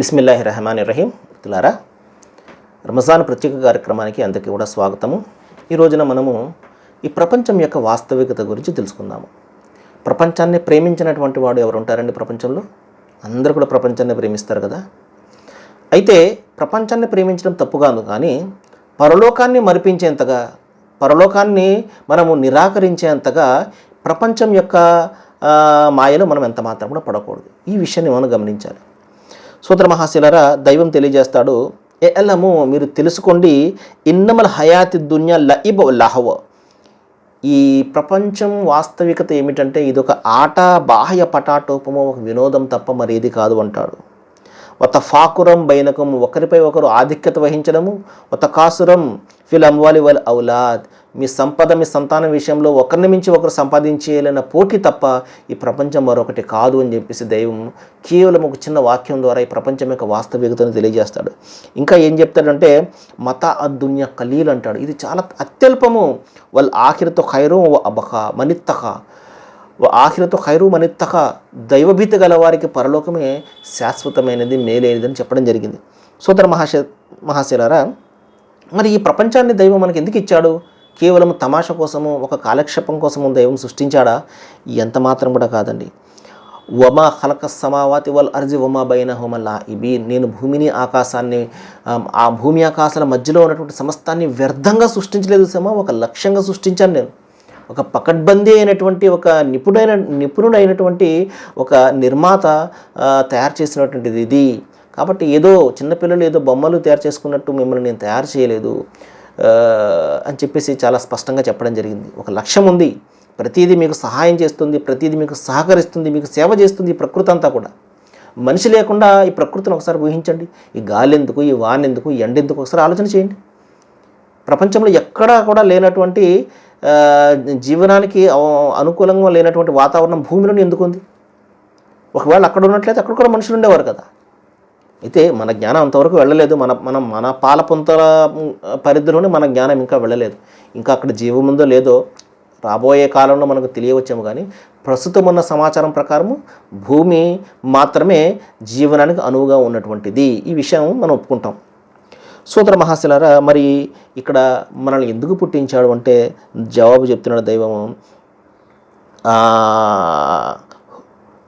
బిస్మిల్లాహి రహమాని రహీం తులారా రమజాన్ ప్రత్యేక కార్యక్రమానికి అందరికీ కూడా స్వాగతము. ఈ రోజున మనము ఈ ప్రపంచం యొక్క వాస్తవికత గురించి తెలుసుకుందాము. ప్రపంచాన్ని ప్రేమించినటువంటి వాడు ఎవరు ఉంటారండి ప్రపంచంలో? అందరూ కూడా ప్రపంచాన్ని ప్రేమిస్తారు కదా. అయితే ప్రపంచాన్ని ప్రేమించడం తప్పుగాను కానీ పరలోకాన్ని మరిపించేంతగా పరలోకాన్ని మనము నిరాకరించేంతగా ప్రపంచం యొక్క మాయలో మనం ఎంత మాత్రం కూడా పడకూడదు. ఈ విషయాన్ని మనం గమనించాలి. సూత్ర మహాశిలరా దైవం తెలియజేస్తాడు ఏ ఎల్లము మీరు తెలుసుకోండి ఇన్నమల హయాతి దున్యా లఇబ్ లహవ. ఈ ప్రపంచం వాస్తవికత ఏమిటంటే ఇది ఒక ఆట బాహ్య పటాటోపము ఒక వినోదం తప్ప మరేది కాదు అంటాడు. ఒక ఫాకురం బైనకం ఒకరిపై ఒకరు ఆధిక్యత వహించడము ఒక కాసురం ఫిల్ అమ్వాలి వల్ ఔలాద్. మీ సంపద మీ సంతానం విషయంలో ఒకరిని మించి ఒకరు సంపాదించేయాలన్న పోటీ తప్ప ఈ ప్రపంచం మరొకటి కాదు అని చెప్పేసి దైవం కేవలం ఒక చిన్న వాక్యం ద్వారా ఈ ప్రపంచం యొక్క వాస్తవికతను తెలియజేస్తాడు. ఇంకా ఏం చెప్తాడంటే మత అద్దున్య కలీల్ అంటాడు. ఇది చాలా అత్యల్పము. వాళ్ళ ఆఖరితో ఖైరు అబహ మనిత్తహ ఆఖరితో ఖైరు మనిత్తక దైవభీతి గల వారికి పరలోకమే శాశ్వతమైనది మేలైనది అని చెప్పడం జరిగింది. సోదర మహాశ మహాశిలారా మరి ఈ ప్రపంచాన్ని దైవం మనకి ఎందుకు ఇచ్చాడు? కేవలం తమాష కోసము ఒక కాలక్షేపం కోసము దైవం సృష్టించాడా? ఎంత మాత్రం కూడా కాదండి. వమా హలక సమావాతి వల్ అర్జి వమా బైన హోమల్లా ఇవి నేను భూమిని ఆకాశాన్ని ఆ, భూమి ఆకాశాల మధ్యలో ఉన్నటువంటి సమస్తాన్ని వ్యర్థంగా సృష్టించలేదు సమా ఒక లక్ష్యంగా సృష్టించాను నేను. ఒక పకడ్బందీ అయినటువంటి ఒక నిపుణుడైన నిపుణుడైనటువంటి ఒక నిర్మాత తయారు చేసినటువంటిది ఇది. కాబట్టి ఏదో చిన్నపిల్లలు ఏదో బొమ్మలు తయారు చేసుకున్నట్టు మిమ్మల్ని నేను తయారు చేయలేదు అని చెప్పేసి చాలా స్పష్టంగా చెప్పడం జరిగింది. ఒక లక్ష్యం ఉంది. ప్రతిదీ మీకు సహాయం చేస్తుంది ప్రతిదీ మీకు సహకరిస్తుంది మీకు సేవ చేస్తుంది ఈ ప్రకృతి అంతా కూడా. మనిషి లేకుండా ఈ ప్రకృతిని ఒకసారి ఊహించండి. ఈ గాలి ఎందుకు ఈ వాన్ ఎందుకు ఎండ ఎందుకు ఒకసారి ఆలోచన చేయండి. ప్రపంచంలో ఎక్కడా కూడా లేనటువంటి జీవనానికి అనుకూలంగా లేనటువంటి వాతావరణం భూమిలోనే ఎందుకు ఉంది ఒకవేళ అక్కడ ఉన్నట్లయితే అక్కడ కూడా మనుషులు ఉండేవారు కదా. అయితే మన జ్ఞానం అంతవరకు వెళ్ళలేదు. మన మనం మన పాలపుంతల పరిధిలోనే మన జ్ఞానం ఇంకా వెళ్ళలేదు. ఇంకా అక్కడ జీవం ఉందో లేదో రాబోయే కాలంలో మనకు తెలియవచ్చాము కానీ ప్రస్తుతం ఉన్న సమాచారం ప్రకారము భూమి మాత్రమే జీవనానికి అనువుగా ఉన్నటువంటిది. ఈ విషయం మనం ఒప్పుకుంటాం. సూత్ర మహాశిలారా మరి ఇక్కడ మనల్ని ఎందుకు పుట్టించాడు అంటే జవాబు చెప్తున్నాడు దైవము.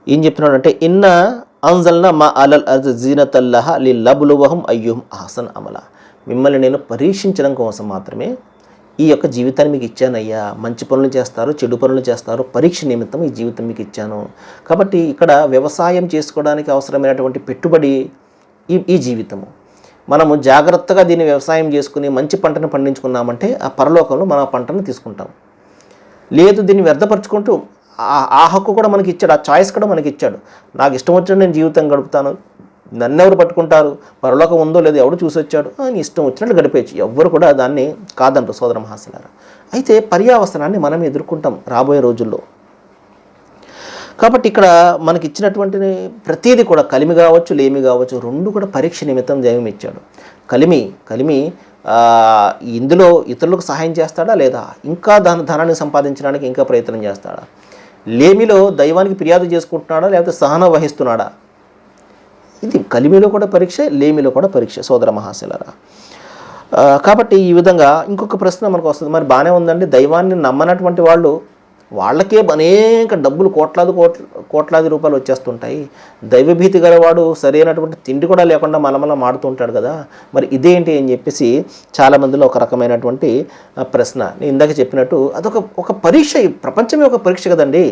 ఏం చెప్తున్నాడు అంటే ఇన్న అంజల్న మా అలల్ అర్జ్ జీనతల్లహ లీ లబులువహం అయ్యుహం అహసన్ అమల మిమ్మల్ని నేను పరీక్షించడం కోసం మాత్రమే ఈ యొక్క జీవితాన్ని మీకు ఇచ్చానయ్యా మంచి పనులు చేస్తారు చెడు పనులు చేస్తారు. పరీక్ష నిమిత్తం ఈ జీవితం మీకు ఇచ్చాను. కాబట్టి ఇక్కడ వ్యవసాయం చేసుకోవడానికి అవసరమైనటువంటి పెట్టుబడి ఈ ఈ జీవితము. మనము జాగ్రత్తగా దీన్ని వ్యవసాయం చేసుకుని మంచి పంటను పండించుకున్నామంటే ఆ పరలోకంలో మనం ఆ పంటను తీసుకుంటాం. లేదు దీన్ని వ్యర్థపరచుకుంటూ ఆ- ఆ హక్కు కూడా మనకి ఇచ్చాడు ఆ చాయిస్ కూడా మనకి ఇచ్చాడు నాకు ఇష్టం వచ్చిన నేను జీవితం గడుపుతాను. నన్ను ఎవరు పట్టుకుంటారు? పరలోకం ఉందో లేదో ఎవడు చూసి వచ్చాడు నీ ఇష్టం వచ్చినట్లు గడిపేయచ్చు. ఎవ్వరు కూడా దాన్ని కాదంటారు సోదర మహాశలారా. అయితే పర్యావసనాన్ని మనం ఎదుర్కొంటాం రాబోయే రోజుల్లో. కాబట్టి ఇక్కడ మనకి ఇచ్చినటువంటి ప్రతిదీ కూడా కలిమి కావచ్చు లేమి కావచ్చు రెండు కూడా పరీక్ష నిమిత్తం దైవం ఇచ్చాడు. కలిమి కలిమి ఇందులో ఇతరులకు సహాయం చేస్తాడా లేదా? ఇంకా దాని ధనాన్ని సంపాదించడానికి ఇంకా ప్రయత్నం చేస్తాడా? లేమిలో దైవానికి ఫిర్యాదు చేసుకుంటున్నాడా? లేకపోతే సహనం వహిస్తున్నాడా? ఇది కలిమిలో కూడా పరీక్ష లేమిలో కూడా పరీక్ష సోదర మహాశలరా. కాబట్టి ఈ విధంగా ఇంకొక ప్రశ్న మనకు వస్తుంది. మరి బాగానే ఉందండి. దైవాన్ని నమ్మనటువంటి వాళ్ళు వాళ్ళకే అనేక డబ్బులు కోట్లాది కోట్ల కోట్లాది రూపాయలు వచ్చేస్తుంటాయి. దైవభీతి గలవాడు సరైనటువంటి తిండి కూడా లేకుండా మలమల మాడుతుంటాడు కదా. మరి ఇదేంటి అని చెప్పేసి చాలామందిలో ఒక రకమైనటువంటి ప్రశ్న. నేను ఇందాక చెప్పినట్టు అదొక ఒక పరీక్ష ప్రపంచమే ఒక పరీక్ష కదండి.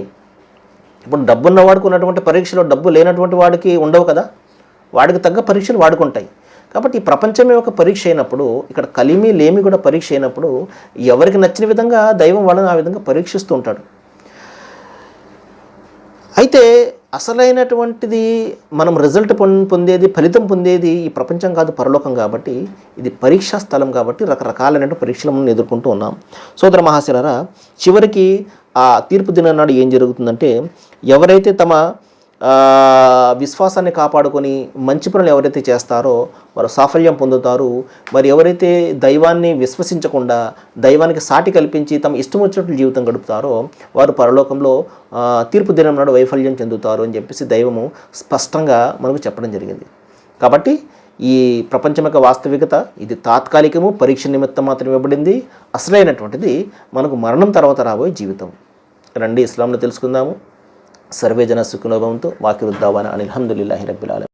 ఇప్పుడు డబ్బున్న వాడికి ఉన్నటువంటి పరీక్షలో డబ్బు లేనటువంటి వాడికి ఉండవు కదా. వాడికి తగ్గ పరీక్షలు వాడుకుంటాయి. కాబట్టి ఈ ప్రపంచమే ఒక పరీక్ష అయినప్పుడు ఇక్కడ కలిమి లేమి కూడా పరీక్ష అయినప్పుడు ఎవరికి నచ్చిన విధంగా దైవం వాళ్ళని ఆ విధంగా పరీక్షిస్తూ ఉంటాడు. అయితే అసలైనటువంటిది మనం రిజల్ట్ పొందేది ఫలితం పొందేది ఈ ప్రపంచం కాదు పరలోకం కాబట్టి ఇది పరీక్షా స్థలం కాబట్టి రకరకాలైనటువంటి పరీక్షలు మనం ఎదుర్కొంటూ ఉన్నాం. సోదర మహాశిలరా చివరికి ఆ తీర్పు దినం నాడు ఏం జరుగుతుందంటే ఎవరైతే తమ విశ్వాసాన్ని కాపాడుకొని మంచి పనులు ఎవరైతే చేస్తారో వారు సాఫల్యం పొందుతారు. మరి ఎవరైతే దైవాన్ని విశ్వసించకుండా దైవానికి సాటి కల్పించి తమ ఇష్టం వచ్చినట్లు జీవితం గడుపుతారో వారు పరలోకంలో తీర్పు దినం నాడు వైఫల్యం చెందుతారు అని చెప్పేసి దైవము స్పష్టంగా మనకు చెప్పడం జరిగింది. కాబట్టి ఈ ప్రపంచం యొక్క వాస్తవికత ఇది తాత్కాలికము పరీక్ష నిమిత్తం మాత్రం ఇవ్వబడింది. అసలైనటువంటిది మనకు మరణం తర్వాత రాబోయే జీవితం. రండి ఇస్లాంలో తెలుసుకుందాము. సర్వేజన సుఖనోభవంతో వాకిరుద్దావాన అని అల్హమ్దుల్లాహి రబ్బిల్